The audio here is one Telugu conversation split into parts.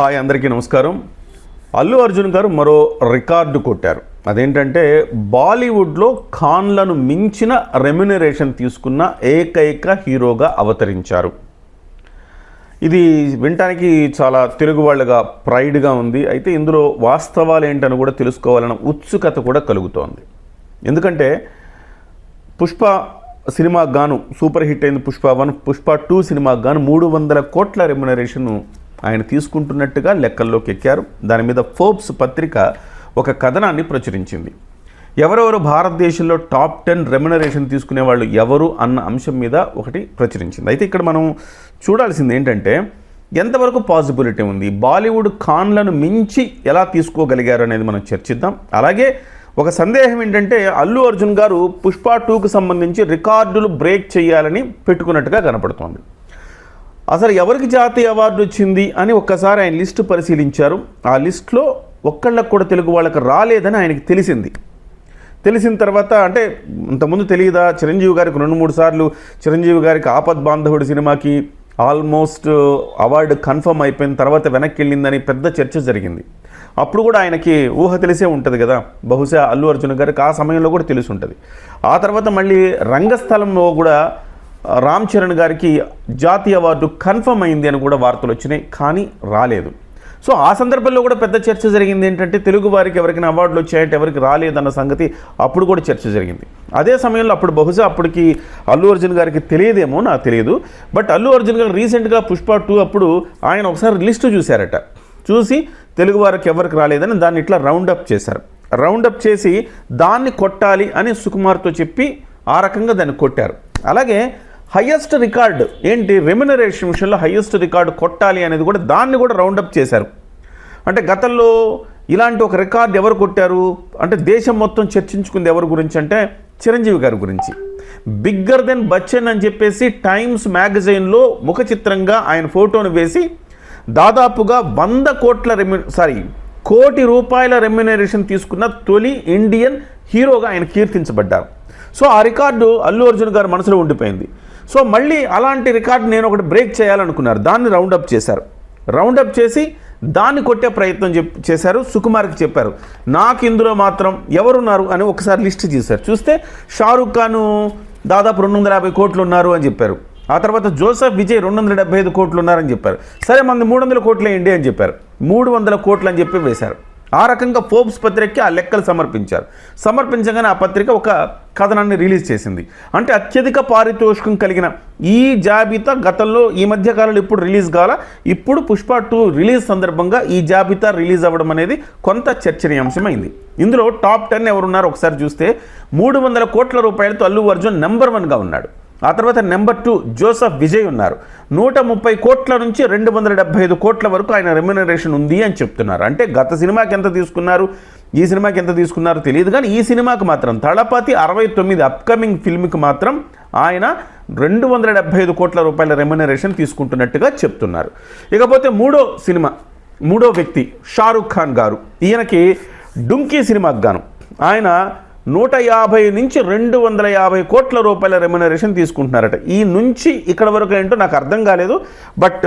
హాయ్ అందరికీ నమస్కారం. అల్లు అర్జున్ గారు మరో రికార్డు కొట్టారు. అదేంటంటే బాలీవుడ్లో ఖాన్లను మించిన రెమ్యునరేషన్ తీసుకున్న ఏకైక హీరోగా అవతరించారు. ఇది వినటానికి చాలా తెలుగు వాళ్ళగా ప్రైడ్గా ఉంది. అయితే ఇందులో వాస్తవాలు ఏంటని కూడా తెలుసుకోవాలన్న ఉత్సుకత కూడా కలుగుతోంది. ఎందుకంటే పుష్ప సినిమాకు గాను సూపర్ హిట్ అయింది పుష్ప వన్ పుష్ప టూ సినిమాకు గాను మూడు వందల కోట్ల రెమ్యునరేషన్ ఆయన తీసుకుంటున్నట్టుగా లెక్కల్లోకి ఎక్కారు దాని మీద ఫోర్బ్స్ పత్రిక ఒక కథనాన్ని ప్రచురించింది. ఎవరెవరు భారతదేశంలో టాప్ టెన్ రెమ్యునరేషన్ తీసుకునే వాళ్ళు ఎవరు అన్న అంశం మీద ఒకటి ప్రచురించింది. అయితే ఇక్కడ మనం చూడాల్సింది ఏంటంటే ఎంతవరకు పాసిబిలిటీ ఉంది? బాలీవుడ్ ఖాన్లను మించి ఎలా తీసుకోగలిగారు అనేది మనం చర్చిద్దాం. అలాగే ఒక సందేహం ఏంటంటే అల్లు అర్జున్ గారు పుష్ప టూకు సంబంధించి రికార్డులు బ్రేక్ చేయాలని పెట్టుకున్నట్టుగా కనపడుతోంది. అసలు ఎవరికి జాతీయ అవార్డు వచ్చింది అని ఒక్కసారి ఆయన లిస్టు పరిశీలించారు. ఆ లిస్టులో ఒక్కళ్ళకు కూడా తెలుగు వాళ్ళకి రాలేదని ఆయనకి తెలిసింది. తెలిసిన తర్వాత అంటే ఇంతకుముందు తెలియదా? చిరంజీవి గారికి రెండు మూడు సార్లు చిరంజీవి గారికి ఆపద్ బాంధవుడు సినిమాకి ఆల్మోస్ట్ అవార్డు కన్ఫర్మ్ అయిపోయిన తర్వాత వెనక్కి వెళ్ళిందని పెద్ద చర్చ జరిగింది. అప్పుడు కూడా ఆయనకి ఊహ తెలిసే ఉంటుంది కదా? బహుశా అల్లు అర్జున్ గారికి ఆ సమయంలో కూడా తెలిసి ఉంటుంది. ఆ తర్వాత మళ్ళీ రంగస్థలంలో కూడా రామ్ చరణ్ గారికి జాతీయ అవార్డు కన్ఫర్మ్ అయింది అని కూడా వార్తలు వచ్చినాయి కానీ రాలేదు. సో ఆ సందర్భంలో కూడా పెద్ద చర్చ జరిగింది ఏంటంటే తెలుగు వారికి ఎవరికైనా అవార్డులు వచ్చాయంటే ఎవరికి రాలేదన్న సంగతి అప్పుడు కూడా చర్చ జరిగింది. అదే సమయంలో అప్పుడు బహుశా అప్పటికి అల్లు అర్జున్ గారికి తెలియదేమో నాకు తెలియదు. బట్ అల్లు అర్జున్ గారు రీసెంట్గా పుష్ప టూ అప్పుడు ఆయన ఒకసారి లిస్టు చూశారట. చూసి తెలుగు వారికి ఎవరికి రాలేదని దాన్ని ఇట్లా రౌండప్ చేశారు. రౌండప్ చేసి దాన్ని కొట్టాలి అని సుకుమార్తో చెప్పి ఆ రకంగా దాన్ని కొట్టారు. అలాగే హయ్యెస్ట్ రికార్డు ఏంటి? రెమ్యునరేషన్ విషయంలో హయ్యెస్ట్ రికార్డు కొట్టాలి అనేది కూడా దాన్ని కూడా రౌండప్ చేశారు. అంటే గతంలో ఇలాంటి ఒక రికార్డు ఎవరు కొట్టారు? అంటే దేశం మొత్తం చర్చించుకుంది ఎవరి గురించి అంటే చిరంజీవి గారి గురించి. బిగ్గర్ దెన్ బచ్చన్ అని చెప్పేసి టైమ్స్ మ్యాగజైన్లో ముఖ చిత్రంగా ఆయన ఫోటోను వేసి దాదాపుగా వంద కోట్ల రెమ్యు సారీ కోటి రూపాయల రెమ్యునరేషన్ తీసుకున్న తొలి ఇండియన్ హీరోగా ఆయన కీర్తించబడ్డారు. సో ఆ రికార్డు అల్లు అర్జున్ గారి మనసులో ఉండిపోయింది. సో మళ్ళీ అలాంటి రికార్డు నేను ఒకటి బ్రేక్ చేయాలనుకున్నారు. దాన్ని రౌండప్ చేశారు. రౌండప్ చేసి దాన్ని కొట్టే ప్రయత్నం చెప్ చేశారు. సుకుమార్కి చెప్పారు. నాకు ఇందులో మాత్రం ఎవరున్నారు అని ఒకసారి లిస్ట్ చేశారు. చూస్తే షారుఖ్ ఖాన్ దాదాపు రెండు వందల యాభై కోట్లు ఉన్నారు అని చెప్పారు. ఆ తర్వాత జోసెఫ్ విజయ్ రెండు వందల డెబ్బై ఐదు కోట్లు ఉన్నారని చెప్పారు. సరే మంది మూడు వందల కోట్లు వేయండి అని చెప్పారు. మూడు వందల కోట్లు అని చెప్పి వేశారు. ఆ రకంగా ఫోర్బ్స్ పత్రికకి ఆ లెక్కలు సమర్పించారు. సమర్పించగానే ఆ పత్రిక ఒక కథనాన్ని రిలీజ్ చేసింది. అంటే అత్యధిక పారితోషికం కలిగిన ఈ జాబితా గతంలో ఈ మధ్య కాలంలో ఇప్పుడు రిలీజ్ కాల ఇప్పుడు పుష్ప టూ రిలీజ్ సందర్భంగా ఈ జాబితా రిలీజ్ అవ్వడం అనేది కొంత చర్చనీయాంశమైంది. ఇందులో టాప్ టెన్ ఎవరున్నారు ఒకసారి చూస్తే మూడు వందల కోట్ల రూపాయలతో అల్లు అర్జున్ నెంబర్ వన్గా ఉన్నాడు. ఆ తర్వాత నెంబర్ టూ జోసఫ్ విజయ్ ఉన్నారు. నూట ముప్పై కోట్ల నుంచి రెండు వందల డెబ్బై ఐదు కోట్ల వరకు ఆయన రెమ్యునరేషన్ ఉంది అని చెప్తున్నారు. అంటే గత సినిమాకి ఎంత తీసుకున్నారు? ఈ సినిమాకి ఎంత తీసుకున్నారో తెలియదు కానీ ఈ సినిమాకి మాత్రం తళపతి అరవై తొమ్మిది అప్కమింగ్ ఫిల్మ్కి మాత్రం ఆయన రెండు వందల డెబ్బై ఐదు కోట్ల రూపాయల రెమ్యునరేషన్ తీసుకుంటున్నట్టుగా చెప్తున్నారు. ఇకపోతే మూడో సినిమా మూడో వ్యక్తి షారుఖ్ ఖాన్ గారు. ఈయనకి డుంకీ సినిమాకి గాను. ఆయన నూట యాభై నుంచి రెండు వందల యాభై కోట్ల రూపాయల రెమ్యునరేషన్ తీసుకుంటున్నారట. ఈ నుంచి ఇక్కడ వరకు ఏంటో నాకు అర్థం కాలేదు. బట్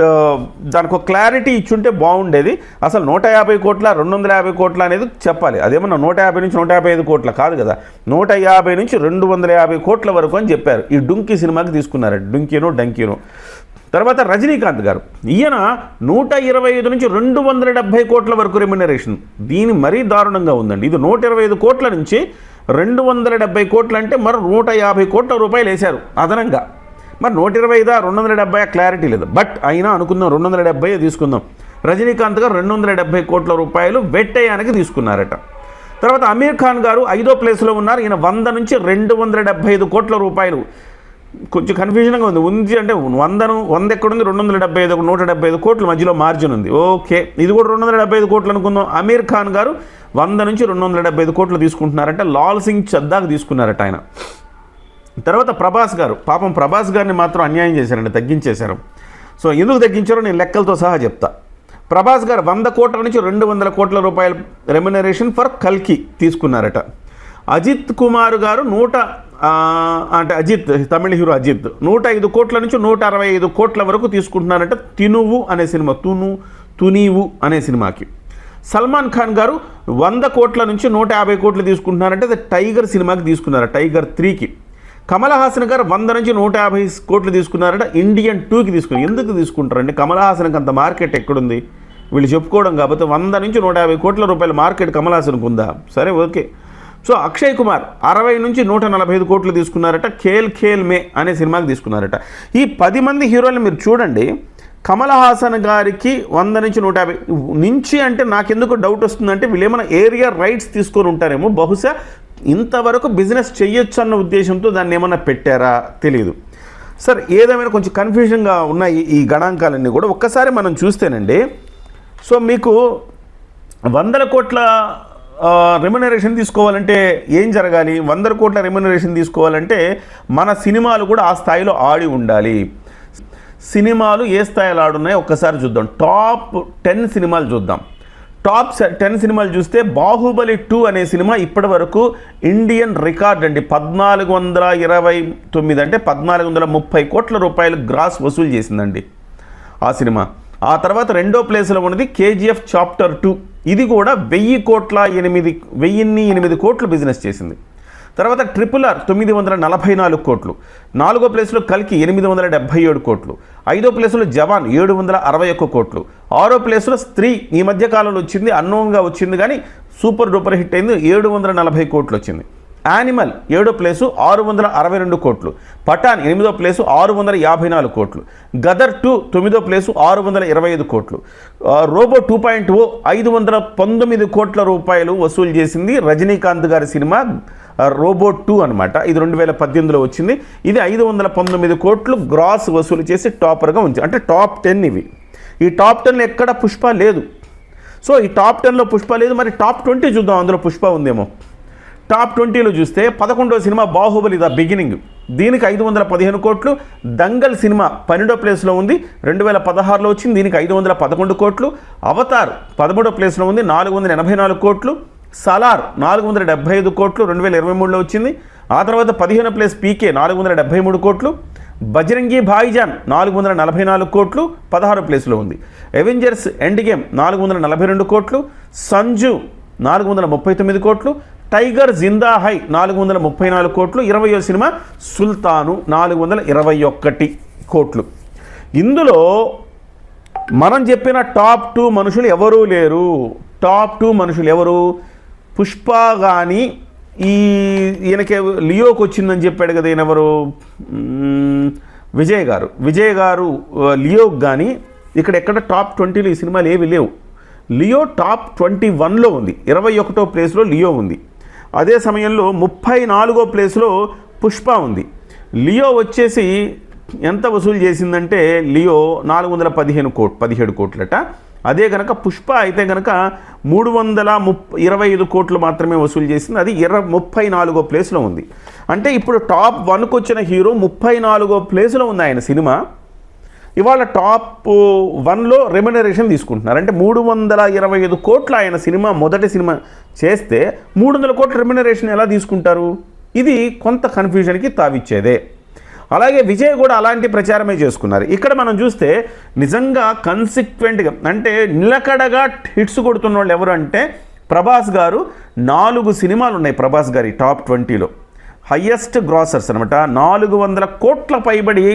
దానికి ఒక క్లారిటీ ఇచ్చుంటే బాగుండేది. అసలు నూట యాభై కోట్ల రెండు వందల యాభై కోట్ల అనేది చెప్పాలి. అదేమన్నా నూట యాభై నుంచి నూట యాభై ఐదు కోట్ల కాదు కదా. నూట యాభై నుంచి రెండు వందల యాభై కోట్ల వరకు అని చెప్పారు. ఈ డుంకీ సినిమాకి తీసుకున్నారట. డుంకీను డంకీను. తర్వాత రజనీకాంత్ గారు. ఈయన నూట ఇరవై ఐదు నుంచి రెండు వందల డెబ్బై కోట్ల వరకు రెమ్యునరేషన్ దీని మరీ దారుణంగా ఉందండి. ఇది నూట ఇరవై ఐదు కోట్ల నుంచి రెండు వందల డెబ్బై కోట్లు అంటే మరి నూట యాభై కోట్ల రూపాయలు వేశారు అదనంగా. మరి నూట ఇరవై ఐదా రెండు వందల డెబ్బై క్లారిటీ లేదు. బట్ అయినా అనుకుందాం రెండు వందల డెబ్బై తీసుకుందాం. రజనీకాంత్ గారు రెండు వందల డెబ్బై కోట్ల రూపాయలు వెట్టయానికి తీసుకున్నారట. తర్వాత అమీర్ ఖాన్ గారు ఐదో ప్లేస్లో ఉన్నారు. ఈయన వంద నుంచి రెండు వందల డెబ్బై ఐదు కోట్ల రూపాయలు కొంచెం కన్ఫ్యూజన్గా ఉంది. ఉంది అంటే వందను వంద ఎక్కడుంది రెండు వందల డెబ్బై ఐదు నూట డెబ్బై ఐదు కోట్ల మధ్యలో మార్జిన్ ఉంది. ఓకే. ఇది కూడా రెండు వందల డెబ్బై ఐదు కోట్లు అనుకుందాం. అమీర్ ఖాన్ గారు వంద నుంచి రెండు వందల డెబ్బై ఐదు కోట్లు తీసుకుంటున్నారంటే. లాల్ సింగ్ చద్దాకు తీసుకున్నారట ఆయన. తర్వాత ప్రభాస్ గారు పాపం ప్రభాస్ గారిని మాత్రం అన్యాయం చేశారండి తగ్గించేశారు. సో ఎందుకు తగ్గించారో నేను లెక్కలతో సహా చెప్తా. ప్రభాస్ గారు వంద కోట్ల నుంచి రెండు వందల కోట్ల రూపాయల రెమ్యునరేషన్ ఫర్ కల్కి తీసుకున్నారట. అజిత్ కుమార్ గారు నూట అంటే అజిత్ తమిళ హీరో అజిత్ నూట ఐదు కోట్ల నుంచి నూట అరవై ఐదు కోట్ల వరకు తీసుకుంటున్నారంటే తినువు అనే సినిమా తును తునీవు అనే సినిమాకి. సల్మాన్ ఖాన్ గారు వంద కోట్ల నుంచి నూట యాభై కోట్లు తీసుకుంటున్నారంటే అది టైగర్ సినిమాకి తీసుకున్నారు టైగర్ త్రీకి. కమల్ హాసన్ గారు వంద నుంచి నూట యాభై కోట్లు తీసుకున్నారంటే ఇండియన్ టూకి తీసుకున్నారు. ఎందుకు తీసుకుంటారండి? కమల్ హాసన్కి అంత మార్కెట్ ఎక్కడుంది? వీళ్ళు చెప్పుకోవడం కాకపోతే వంద నుంచి నూట యాభై కోట్ల రూపాయల మార్కెట్ కమల్ హాసన్కి ఉందా సరే ఓకే. సో అక్షయ్ కుమార్ అరవై నుంచి నూట నలభై ఐదు కోట్లు తీసుకున్నారట ఖేల్ ఖేల్ మే అనే సినిమాకి తీసుకున్నారట. ఈ పది మంది హీరోలు మీరు చూడండి కమల్ హాసన్ గారికి వంద నుంచి నూట యాభై నుంచి అంటే నాకెందుకు డౌట్ వస్తుందంటే వీళ్ళు ఏమైనా ఏరియా రైట్స్ తీసుకొని ఉంటారేమో బహుశా ఇంతవరకు బిజినెస్ చెయ్యొచ్చు అన్న ఉద్దేశంతో దాన్ని ఏమైనా పెట్టారా తెలియదు సార్ ఏదేమైనా కొంచెం కన్ఫ్యూజన్గా ఉన్నాయి ఈ గణాంకాలన్నీ కూడా. ఒక్కసారి మనం చూస్తేనండి సో మీకు వందల కోట్ల రెమ్యునరేషన్ తీసుకోవాలంటే ఏం జరగాలి? వంద కోట్ల రెమ్యునరేషన్ తీసుకోవాలంటే మన సినిమాలు కూడా ఆ స్థాయిలో ఆడి ఉండాలి. సినిమాలు ఏ స్థాయిలో ఆడున్నాయో ఒక్కసారి చూద్దాం. టాప్ టెన్ సినిమాలు చూద్దాం. టాప్ టెన్ సినిమాలు చూస్తే బాహుబలి టూ అనే సినిమా ఇప్పటి వరకు ఇండియన్ రికార్డ్ అండి. పద్నాలుగు వందల ఇరవై తొమ్మిది అంటే పద్నాలుగు వందల ముప్పై కోట్ల రూపాయలు గ్రాస్ వసూలు చేసిందండి ఆ సినిమా. ఆ తర్వాత రెండో ప్లేస్లో ఉన్నది కేజీఎఫ్ చాప్టర్ టూ ఇది కూడా వెయ్యి కోట్ల ఎనిమిది వెయ్యిన్ని ఎనిమిది కోట్లు బిజినెస్ చేసింది. తర్వాత ట్రిపుల్ ఆర్ తొమ్మిది వందల నలభై నాలుగు కోట్లు. నాలుగో ప్లేస్లో కల్కి ఎనిమిది వందల డెబ్బై ఏడు కోట్లు. ఐదో ప్లేస్లో జవాన్ ఏడు వందల అరవై ఒక్క కోట్లు. ఆరో ప్లేస్లో స్త్రీ ఈ మధ్య కాలంలో వచ్చింది అన్నోంగా వచ్చింది కానీ సూపర్ డూపర్ హిట్ అయింది ఏడు వందల నలభై కోట్లు వచ్చింది. యానిమల్ ఏడో ప్లేసు ఆరు వందల అరవై రెండు కోట్లు. పఠాన్ ఎనిమిదో ప్లేసు ఆరు వందల యాభై నాలుగు కోట్లు. గదర్ టూ తొమ్మిదో ప్లేసు ఆరు వందల ఇరవై ఐదు కోట్లు. రోబో టూ పాయింట్ ఓ ఐదు వందల పంతొమ్మిది కోట్ల రూపాయలు వసూలు చేసింది రజనీకాంత్ గారి సినిమా రోబో టూ అనమాట ఇది రెండు వేల పద్దెనిమిదిలో వచ్చింది. ఇది ఐదు వందల పంతొమ్మిది కోట్లు గ్రాస్ వసూలు చేసి టాపర్గా ఉంది అంటే టాప్ టెన్ ఇవి. ఈ టాప్ టెన్లో ఎక్కడ పుష్ప లేదు. సో ఈ టాప్ టెన్లో పుష్ప లేదు. మరి టాప్ ట్వంటీ చూద్దాం. అందులో పుష్ప ఉందేమో. టాప్ ట్వంటీలో చూస్తే పదకొండవ సినిమా బాహుబలి ద బిగినింగ్. దీనికి ఐదు వందల పదిహేను కోట్లు. దంగల్ సినిమా పన్నెండో ప్లేస్లో ఉంది. రెండు వేల పదహారులో వచ్చింది. దీనికి ఐదు వందల పదకొండు కోట్లు. అవతార్ పదమూడో ప్లేస్లో ఉంది. నాలుగు వందల ఎనభై నాలుగు కోట్లు. సలార్ నాలుగు వందల డెబ్బై ఐదు కోట్లు. రెండు వేల ఇరవై మూడులో వచ్చింది. ఆ తర్వాత పదిహేను ప్లేస్ పీకే నాలుగు వందల డెబ్బై మూడు కోట్లు. బజరంగి భాయిజాన్ నాలుగు వందల నలభై నాలుగు కోట్లు. పదహారు ప్లేస్లో ఉంది. అవెంజర్స్ ఎండ్ గేమ్ నాలుగు వందల నలభై రెండు కోట్లు. సంజు నాలుగు వందల ముప్పై తొమ్మిది కోట్లు. టైగర్ జిందా హై నాలుగు వందల ముప్పై నాలుగు కోట్లు ఇరవయో సినిమా సుల్తాను నాలుగు వందల ఇరవై ఒక్కటి కోట్లు. ఇందులో మనం చెప్పిన టాప్ టూ మనుషులు ఎవరూ లేరు. టాప్ టూ మనుషులు ఎవరు? పుష్ప కానీ ఈ ఈయనకి లియోకి వచ్చిందని చెప్పాడు కదా ఈయన ఎవరు? విజయ్ గారు. విజయ్ గారు లియోకి కానీ ఇక్కడ ఎక్కడ టాప్ ట్వంటీలో ఈ సినిమాలు ఏవి లేవు. లియో టాప్ ట్వంటీ వన్లో ఉంది. ఇరవై ఒకటో ప్లేస్లో లియో ఉంది. అదే సమయంలో ముప్పై నాలుగో ప్లేస్లో పుష్ప ఉంది. లియో వచ్చేసి ఎంత వసూలు చేసిందంటే లియో నాలుగు వందల పదిహేను కోట్ పదిహేడు కోట్లట. అదే కనుక పుష్ప అయితే కనుక మూడు వందల ముప్ ఇరవై ఐదు కోట్లు మాత్రమే వసూలు చేసింది. అది ఇర ముప్పై నాలుగో ప్లేస్లో ఉంది. అంటే ఇప్పుడు టాప్ వన్కి వచ్చిన హీరో ముప్పై నాలుగో ప్లేస్లో ఉంది ఆయన సినిమా. ఇవాళ టాప్ వన్లో రెమ్యునరేషన్ తీసుకుంటున్నారు. అంటే మూడు వందల ఇరవై ఐదు కోట్ల ఆయన సినిమా మొదటి సినిమా చేస్తే మూడు వందల కోట్ల రెమ్యునరేషన్ ఎలా తీసుకుంటారు? ఇది కొంత కన్ఫ్యూజన్కి తావిచ్చేదే. అలాగే విజయ్ కూడా అలాంటి ప్రచారమే చేసుకున్నారు. ఇక్కడ మనం చూస్తే నిజంగా కన్సిక్వెంట్గా అంటే నిలకడగా హిట్స్ కొడుతున్న వాళ్ళు ఎవరు అంటే ప్రభాస్ గారు. నాలుగు సినిమాలు ఉన్నాయి ప్రభాస్ గారి టాప్ ట్వంటీలో. హయ్యెస్ట్ గ్రాసర్స్ అనమాట నాలుగు వందల కోట్ల పైబడి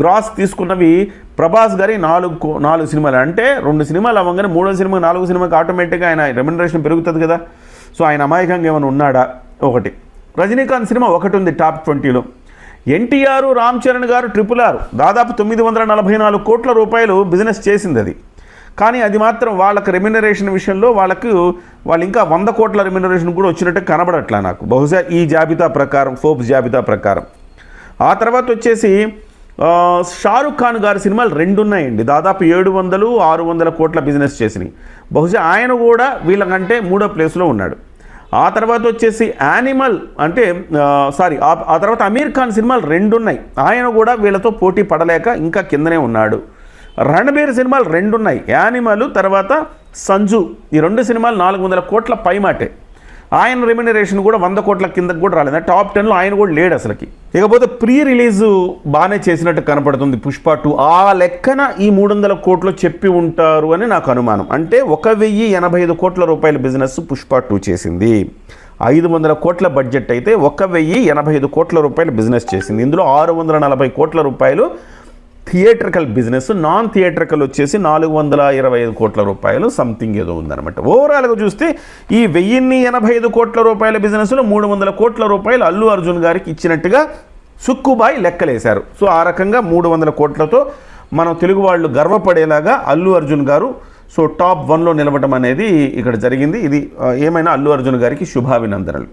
గ్రాస్ తీసుకున్నవి ప్రభాస్ గారి నాలుగు కో- నాలుగు సినిమాలు. అంటే రెండు సినిమాలు అవ్వగానే మూడో సినిమా నాలుగు సినిమాకి ఆటోమేటిక్గా ఆయన రెమ్యునరేషన్ పెరుగుతుంది కదా. సో ఆయన అమాయకంగా ఏమైనా ఉన్నాడా? ఒకటి. రజనీకాంత్ సినిమా ఒకటి ఉంది టాప్ ట్వంటీలో. ఎన్టీఆర్ రామ్ చరణ్ గారు ట్రిపుల్ ఆర్ దాదాపు తొమ్మిది వందల నలభై నాలుగు కోట్ల రూపాయలు బిజినెస్ చేసింది అది. కానీ అది మాత్రం వాళ్ళకి రెమ్యునరేషన్ విషయంలో వాళ్ళకు వాళ్ళు ఇంకా వంద కోట్ల రెమ్యునరేషన్ కూడా వచ్చినట్టు కనబడట్లా నాకు. బహుశా ఈ జాబితా ప్రకారం ఫోర్బ్స్ జాబితా ప్రకారం. ఆ తర్వాత వచ్చేసి షారుఖ్ ఖాన్ గారి సినిమాలు రెండు ఉన్నాయండి దాదాపు ఏడు వందలు ఆరు వందల కోట్ల బిజినెస్ చేసినాయి. బహుశా ఆయన కూడా వీళ్ళకంటే మూడో ప్లేస్లో ఉన్నాడు. ఆ తర్వాత వచ్చేసి యానిమల్ అంటే సారీ ఆ ఆ తర్వాత అమీర్ ఖాన్ సినిమాలు రెండు ఉన్నాయి ఆయన కూడా వీళ్ళతో పోటీ పడలేక ఇంకా కిందనే ఉన్నాడు. రణబీర్ సినిమాలు రెండు ఉన్నాయి యానిమల్ తర్వాత సంజు. ఈ రెండు సినిమాలు నాలుగు వందల కోట్ల పైమాటే. ఆయన రెమ్యునరేషన్ కూడా వంద కోట్ల కిందకు కూడా రాలేదు. టాప్ టెన్లో ఆయన కూడా లేడు అసలుకి. ఇకపోతే ప్రీ రిలీజ్ బాగానే చేసినట్టు కనపడుతుంది పుష్ప టూ ఆ లెక్కన ఈ మూడు వందల కోట్లు చెప్పి ఉంటారు అని నాకు అనుమానం. అంటే ఒక వెయ్యి ఎనభై ఐదు కోట్ల రూపాయల బిజినెస్ పుష్ప టూ చేసింది. ఐదు వందల కోట్ల బడ్జెట్ అయితే ఒక వెయ్యి ఎనభై ఐదు కోట్ల రూపాయలు బిజినెస్ చేసింది. ఇందులో ఆరు వందల నలభై కోట్ల రూపాయలు థియేట్రికల్ బిజినెస్ నాన్ థియేట్రికల్ వచ్చేసి నాలుగు వందల ఇరవై ఐదు కోట్ల రూపాయలు సంథింగ్ ఏదో ఉందన్నమాట. ఓవరాల్గా చూస్తే ఈ వెయ్యిన్ని ఎనభై ఐదు కోట్ల రూపాయల బిజినెస్లో మూడు వందల కోట్ల రూపాయలు అల్లు అర్జున్ గారికి ఇచ్చినట్టుగా సుక్కుబాయి లెక్కలేశారు. సో ఆ రకంగా మూడు వందల కోట్లతో మనం తెలుగు వాళ్ళు గర్వపడేలాగా అల్లు అర్జున్ గారు సో టాప్ వన్లో నిలవడం అనేది ఇక్కడ జరిగింది. ఇది ఏమైనా అల్లు అర్జున్ గారికి శుభాభినందనలు.